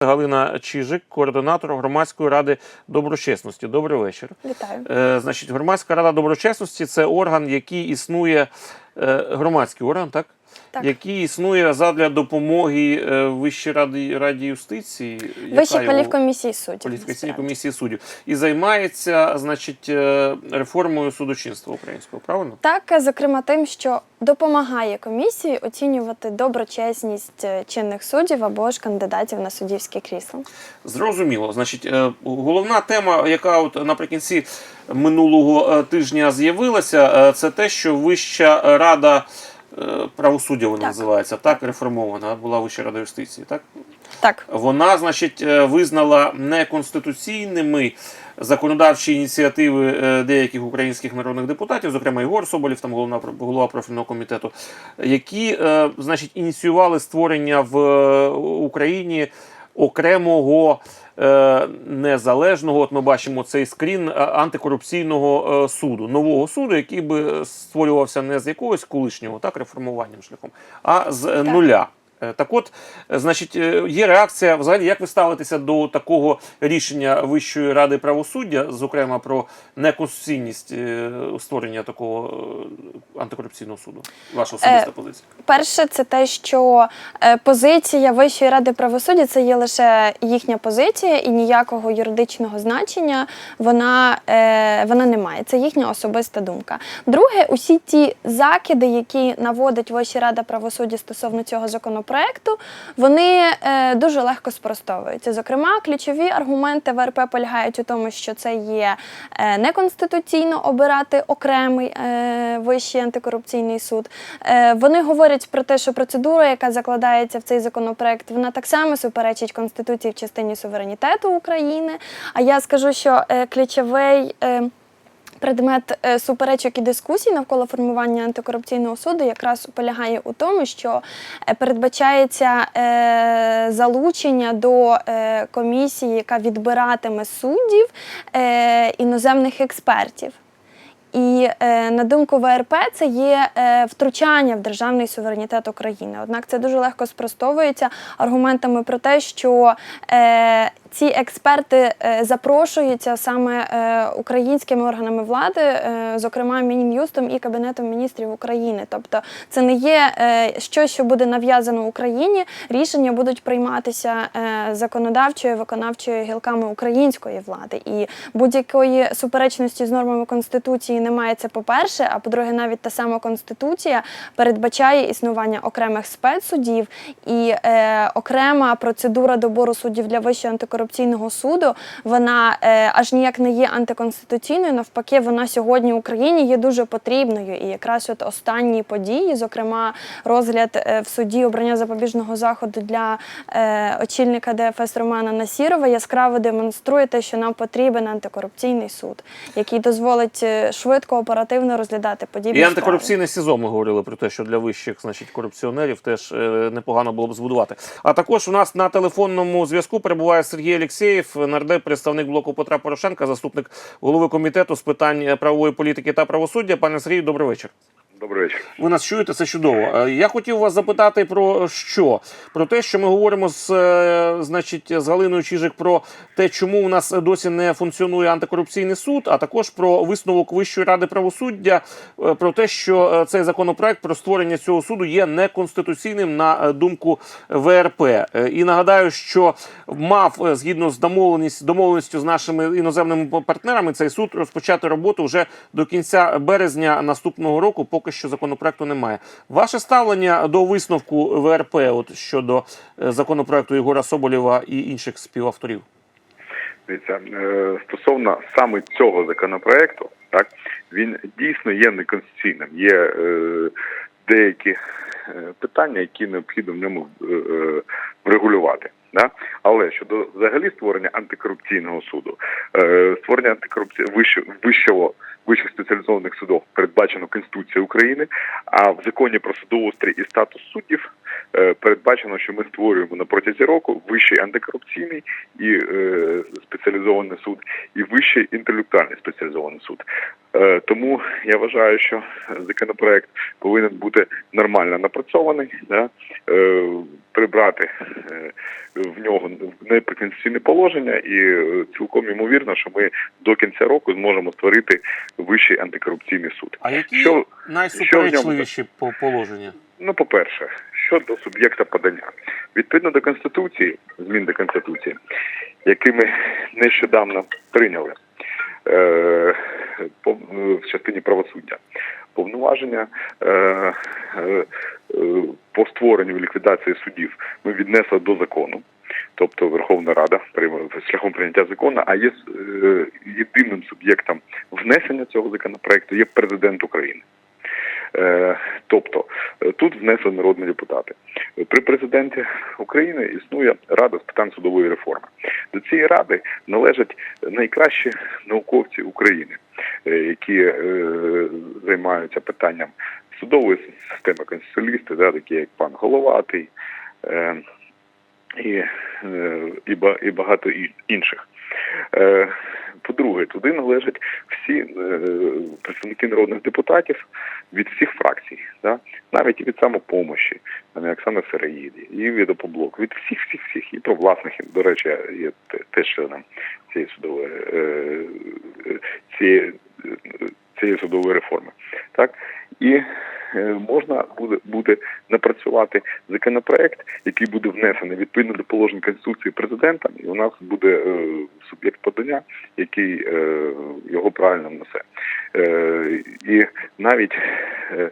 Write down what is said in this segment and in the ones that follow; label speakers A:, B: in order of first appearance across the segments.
A: Галина Чижик, координатор громадської ради доброчесності. Добрий вечір.
B: Вітаю.
A: Е, значить, громадська рада доброчесності це орган, який існує, е, громадський орган, так?
B: Так.
A: Який існує задля допомоги е, Вищій раді, раді юстиції,
B: Вищій
A: його-
B: кваліфкомісії суддів.
A: кваліфікаційній
B: насправді.
A: комісії суддів, і займається, значить, е, реформою судочинства українського, правильно?
B: Так, зокрема, тим, що допомагає комісії оцінювати доброчесність е, чинних суддів або ж кандидатів на суддівське крісло.
A: Зрозуміло. Значить, е, головна тема, яка от наприкінці минулого е, тижня з'явилася, е, це те, що Вища рада правосуддя вона
B: Так.
A: називається, так реформована була Вища рада юстиції. Так
B: Так,
A: вона, значить, е, визнала неконституційними законодавчі ініціативи е, деяких українських народних депутатів, зокрема Ігор Соболів, там головна голова профільного комітету, які, е, значить, ініціювали створення в е, Україні окремого е, незалежного, от ми бачимо цей скрін е, антикорупційного е, суду, нового суду, який би створювався не з якогось колишнього так реформуванням шляхом, а з так. нуля. Е, Так от, е, значить, е, є реакція взагалі, як ви ставитеся до такого рішення Вищої ради правосуддя, зокрема про неконституційність створення такого антикорупційного суду? Ваша особиста позиція?
B: перше, це те, що позиція Вищої ради правосуддя це є лише їхня позиція і ніякого юридичного значення вона, вона не має. Це їхня особиста думка. Друге, усі ті закиди, які наводить Вища рада правосуддя стосовно цього законопроекту, вони е, дуже легко спростовуються. Зокрема, ключові аргументи ВРП полягають у тому, що це є е, неконституційно обирати окремий е, вищий антикорупційний суд. Вони говорять про те, що процедура, яка закладається в цей законопроект, вона так само суперечить Конституції в частині суверенітету України. А я скажу, що ключовий. Предмет е, суперечок і дискусій навколо формування антикорупційного суду якраз полягає у тому, що е, передбачається е, залучення до комісії, яка відбиратиме суддів іноземних експертів. І е, на думку ВРП, це є е, втручання в державний суверенітет України. Однак це дуже легко спростовується аргументами про те, що е, ці експерти е, запрошуються саме е, українськими органами влади, е, зокрема Мін'юстом і Кабінетом міністрів України. Тобто це не є е, щось, що буде нав'язано Україні. Рішення будуть прийматися е, законодавчою, виконавчою гілками української влади. І будь-якої суперечності з нормами конституції немає. Це по-перше. А по-друге, навіть та сама конституція передбачає існування окремих спецсудів і е, окрема процедура добору суддів для вищого антикорупційного суду. Вона е, аж ніяк не є антиконституційною. Навпаки, вона сьогодні в Україні є дуже потрібною. І якраз от останні події, зокрема, розгляд е, в суді обрання запобіжного заходу для е, очільника ДФС Романа Насірова яскраво демонструє те, що нам потрібен антикорупційний суд, який дозволить е, швидко, оперативно розглядати подібні
A: І
B: справи.
A: антикорупційне СІЗО ми говорили про те, що для вищих значить, корупціонерів теж е, непогано було б збудувати. А також у нас на телефонному зв'язку перебуває Сергій Алєксєєв, нардеп, представник блоку Петра Порошенка, заступник голови комітету з питань е, правової політики та правосуддя. Пане Сергію, добрий вечір.
C: Добрий вечір.
A: Ви нас чуєте, це чудово. Е, Я хотів вас запитати про що? Про те, що ми говоримо з, е, значить, з Галиною Чижик про те, чому у нас досі не функціонує антикорупційний суд, а також про висновок Вищої ради правосуддя, е, про те, що цей законопроект про створення цього суду є неконституційним на думку ВРП. І нагадаю, що мав згідно з домовленість домовленістю з нашими іноземними партнерами цей суд розпочати роботу вже до кінця березня наступного року. Поки що законопроекту немає. Ваше ставлення до висновку ВРП, от щодо е, законопроекту Єгора Соболєва і інших співавторів.
C: Дивіться, е, стосовно саме цього законопроекту, так він дійсно є неконституційним. Є е, деякі е, питання, які необхідно в ньому врегулювати. Да? Але щодо взагалі створення антикорупційного суду, е, створення антикорупції вищого вищого вищих спеціалізованих судов передбачено Конституцією України, а в законі про судоустрій і статус суддів передбачено, що ми створюємо на протязі року вищий антикорупційний і е, спеціалізований суд, і вищий інтелектуальний спеціалізований суд. Е, тому я вважаю, що законопроект повинен бути нормально напрацьований, да, е, прибрати е, в нього неприконституційне положення, і е, цілком ймовірно, що ми до кінця року зможемо створити вищий антикорупційний суд.
A: А які
C: Що-
A: найсуперечливіші по- положення?
C: Ну, по-перше, щодо суб'єкта подання, відповідно до конституції, змін до конституції, які ми нещодавно прийняли е, по, в частині правосуддя, повноваження е, е, е, по створенню і ліквідації судів ми віднесли до закону. Тобто Верховна Рада шляхом прийняття закону, а є е, єдиним суб'єктом внесення цього законопроекту є президент України. Е, Тобто е, тут внесли народні депутати. При президенті України існує Рада з питань судової реформи. До цієї ради належать найкращі науковці України, е, які займаються питанням судової системи конституціалісти, да, такі як пан Головатий і, і багато інших. По-друге, туди належать всі е, представники народних депутатів від всіх фракцій, да? навіть і від самопомощі, там, як саме Сироїді, і від опоблок, від всіх, всіх, всіх, і про власних, до речі, є те- теж членом цієї судової е, е, цієї, цієї судової реформи. Так? І можна буде, буде напрацювати законопроект, який буде внесений відповідно до положень Конституції президентом, і у нас буде е, суб'єкт подання, який е, його правильно несе. Е, і навіть е, е,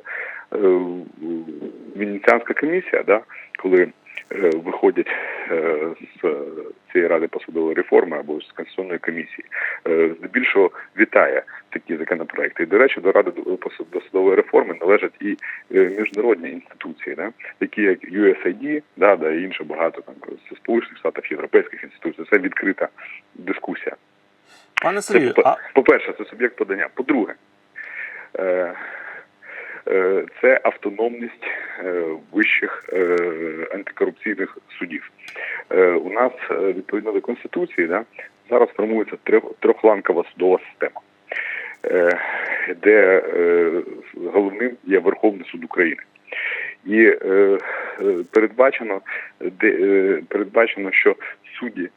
C: Венеціанська комісія, да, коли е, виходять е, з цієї ради посудової реформи або з конституційної комісії, е, здебільшого вітає такі законопроекти. І, до речі, до ради судової реформи належать і е, міжнародні інституції, да, такі як USAID, да, да, і інше багато там з Сполучених Штатів, європейських інституцій. Це відкрита дискусія.
A: Пане Сергію,
C: по-
A: а
C: по-перше, це суб'єкт подання. По-друге, е, е, це автономність е, вищих е, антикорупційних судів. Е, У нас е, відповідно до конституції, да, зараз формується трьох- трьохланкова судова система, е, де е, головним є Верховний суд України. І е, е, передбачено, де, е, передбачено, що судді е,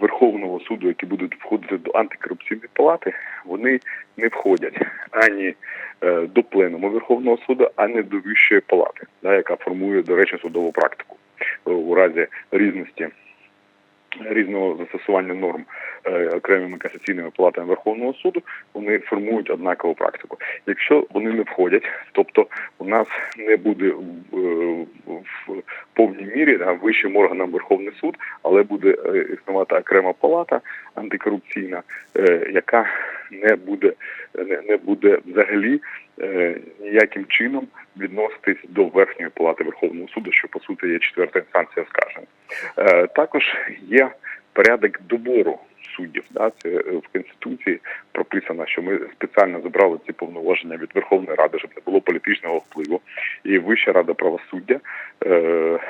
C: Верховного суду, які будуть входити до антикорупційної палати, вони не входять ані е, до пленуму Верховного суду, ані до вищої палати, яка формує, до речі, судову практику Е, у разі різності. Різного застосування норм е, окремими касаційними палатами Верховного суду вони формують однакову практику. Якщо вони не входять, тобто у нас не буде в, е, повній мірі да, вищим органам Верховний суд, але буде е, існувати окрема палата антикорупційна, е, яка не буде не, не буде взагалі е, ніяким чином відноситись до верхньої палати Верховного суду, що по суті є четверта інстанція оскарження. Е, також є порядок добору суддів. Да? Це е, в Конституції прописано, що ми спеціально забрали ці повноваження від Верховної Ради, щоб не було політичного впливу. І Вища рада правосуддя е, е,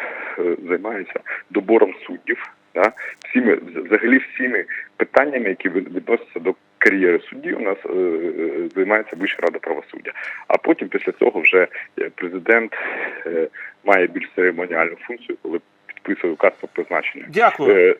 C: займається добором суддів, да? всіми взагалі всіми питаннями, які від- відносяться до кар'єри судді, у нас е, е, займається Вища рада правосуддя. А потім після цього вже е, президент е, має більш церемоніальну функцію, коли підписує указ про призначення.
A: дякую.
C: Е,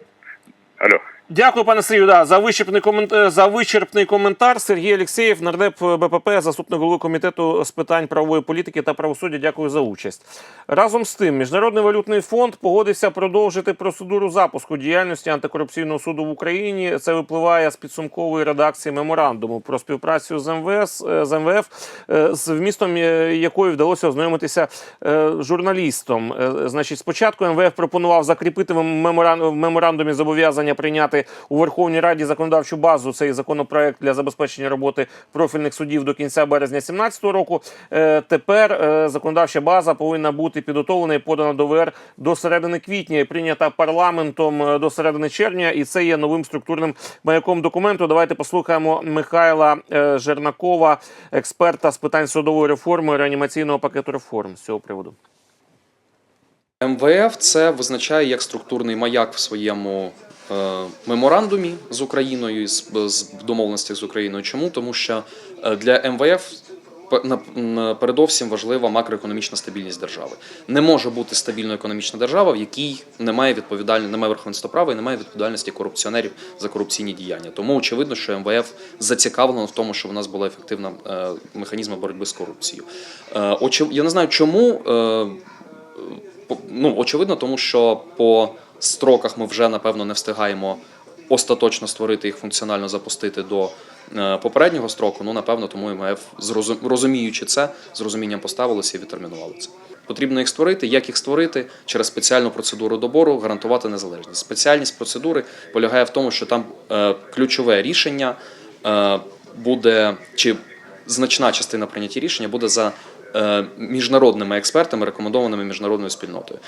C: алло.
A: Дякую, пане Сергію. Да, за вичерпний коментар за вичерпний коментар. Сергій Олексєєв, нардеп БПП, заступник голови комітету з питань правової політики та правосуддя. Дякую за участь. Разом з тим, міжнародний валютний фонд погодився продовжити процедуру запуску діяльності антикорупційного суду в Україні. Це випливає з підсумкової редакції меморандуму про співпрацю з МВС е, з МВФ, е, з вмістом е, якої вдалося ознайомитися е, журналістам. Е, Значить, спочатку МВФ пропонував закріпити в меморандумі зобов'язання прийняти у Верховній Раді законодавчу базу цей законопроект для забезпечення роботи профільних судів до кінця березня 2017 року. Е, Тепер е, законодавча база повинна бути підготовлена і подана до ВР до середини квітня і прийнята парламентом е, до середини червня. І це є новим структурним маяком документу. Давайте послухаємо Михайла Жернакова, експерта з питань судової реформи реанімаційного пакету реформ з цього приводу.
D: МВФ це визначає як структурний маяк в своєму меморандумі з Україною з, домовленостях з Україною. Чому? Тому що е, для МВФ пе- передовсім важлива макроекономічна стабільність держави. Не може бути стабільна економічна держава, в якій немає відповідальності, немає верховенства права і немає відповідальності корупціонерів за корупційні діяння. Тому очевидно, що МВФ зацікавлено в тому, щоб у нас була ефективна е, механізм боротьби з корупцією. Е, Я не знаю, чому. е, ну, очевидно, тому що по строках ми вже напевно не встигаємо остаточно створити їх функціонально запустити до е, попереднього строку. Ну, напевно, тому МФ, розуміючи це, з розумінням поставилося і відтермінували це. Потрібно їх створити. Як їх створити через спеціальну процедуру добору, гарантувати незалежність. Спеціальність процедури полягає в тому, що там е, ключове рішення е, буде чи значна частина прийняття рішення буде за міжнародними експертами, рекомендованими міжнародною спільнотою.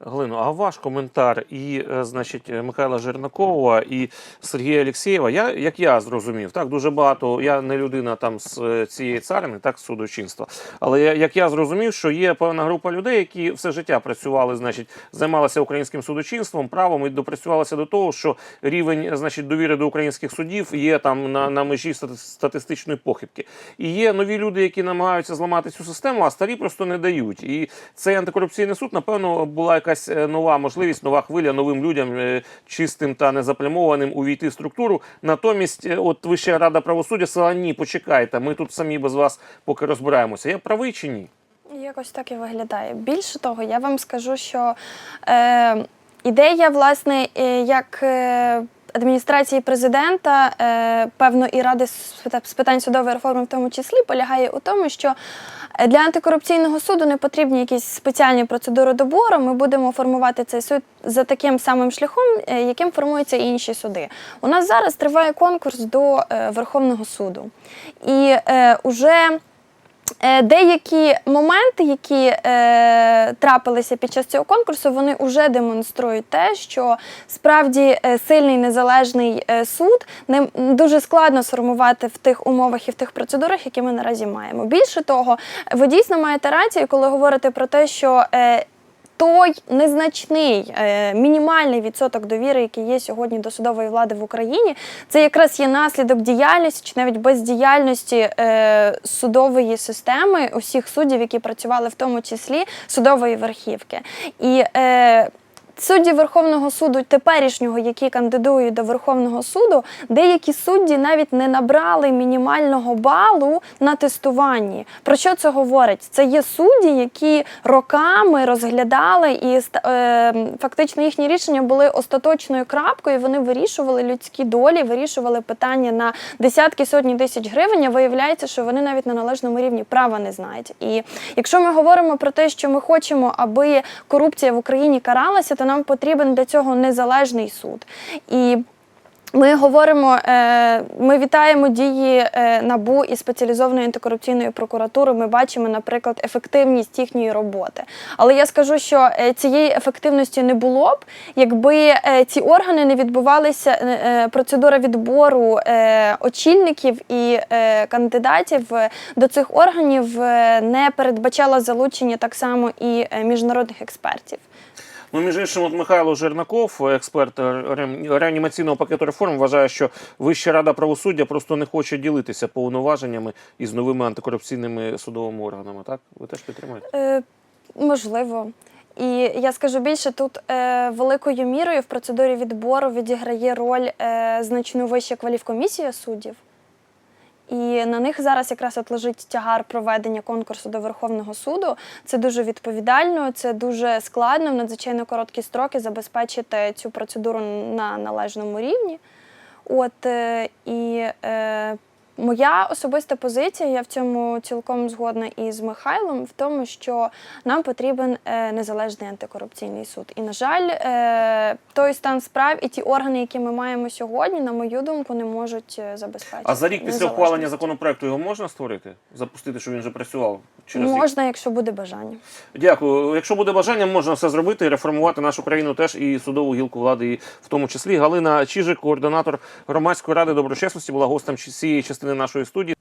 A: Глино, а ваш коментар і, е, значить, Михайла Жернакова і Сергія Олексєєва, я, як я зрозумів, так, дуже багато, я не людина там з е, цієї царини, так, судочинства, але я, як я зрозумів, що є певна група людей, які все життя працювали, значить, займалися українським судочинством, правом і допрацювалися до того, що рівень, значить, довіри до українських судів є там на, на межі статистичної похибки. І є нові люди, які намагаються зламати цю систему, а старі просто не дають. І цей антикорупційний суд, напевно, була якась е, нова можливість, нова хвиля новим людям, е, чистим та незаплямованим увійти в структуру. Натомість, е, от Вища рада правосуддя сказала, ні, почекайте, ми тут самі без вас поки розбираємося. Я правий чи ні?
B: Якось так і виглядає. Більше того, я вам скажу, що е, ідея, власне, як адміністрації президента, е, певно, і ради з пита- з питань судової реформи, в тому числі, полягає у тому, що для антикорупційного суду не потрібні якісь спеціальні процедури добору. Ми будемо формувати цей суд за таким самим шляхом, е, яким формуються інші суди. У нас зараз триває конкурс до е, Верховного суду. І уже Деякі моменти, які е, трапилися під час цього конкурсу, вони вже демонструють те, що справді е, сильний незалежний е, суд не дуже складно сформувати в тих умовах і в тих процедурах, які ми наразі маємо. Більше того, ви дійсно маєте рацію, коли говорите про те, що е, той незначний е, мінімальний відсоток довіри, який є сьогодні до судової влади в Україні, це якраз є наслідок діяльності чи навіть бездіяльності е, судової системи усіх суддів, які працювали в тому числі судової верхівки. І е, Судді Верховного суду теперішнього, які кандидують до Верховного суду, деякі судді навіть не набрали мінімального балу на тестуванні. Про що це говорить? Це є судді, які роками розглядали і е, фактично їхні рішення були остаточною крапкою. Вони вирішували людські долі, вирішували питання на десятки сотні тисяч гривень. а Виявляється, що вони навіть на належному рівні права не знають. І якщо ми говоримо про те, що ми хочемо, аби корупція в Україні каралася, то нам потрібен для цього незалежний суд. І ми говоримо, е, ми вітаємо дії е, НАБУ і спеціалізованої антикорупційної прокуратури. Ми бачимо, наприклад, ефективність їхньої роботи. Але я скажу, що е, цієї ефективності не було б, якби ці органи не відбувалися. Процедура відбору очільників і кандидатів до цих органів не передбачала залучення так само і міжнародних експертів.
A: Ну, між іншим, от Михайло Жернаков, експерт реанімаційного пакету реформ, вважає, що Вища рада правосуддя просто не хоче ділитися повноваженнями із новими антикорупційними судовими органами. Так, ви теж підтримуєте?
B: Е, можливо. І я скажу більше, тут е, великою мірою в процедурі відбору відіграє роль е, значну вища кваліфкомісія суддів. І на них зараз якраз от лежить тягар проведення конкурсу до Верховного суду. Це дуже відповідально, це дуже складно в надзвичайно короткі строки забезпечити цю процедуру на належному рівні. От е, і е, моя особиста позиція, я в цьому цілком згодна із Михайлом, в тому, що нам потрібен е, незалежний антикорупційний суд. І, на жаль, е, той стан справ і ті органи, які ми маємо сьогодні, на мою думку, не можуть е, забезпечити.
A: А за рік після ухвалення законопроекту його можна створити? Запустити, щоб він вже працював через рік?
B: можна, якщо буде бажання.
A: Дякую. Якщо буде бажання, можна все зробити і реформувати нашу країну теж і судову гілку влади, і в тому числі Галина Чижик, координатор громадської ради доброчесності, була гостем цієї частини нашої студії.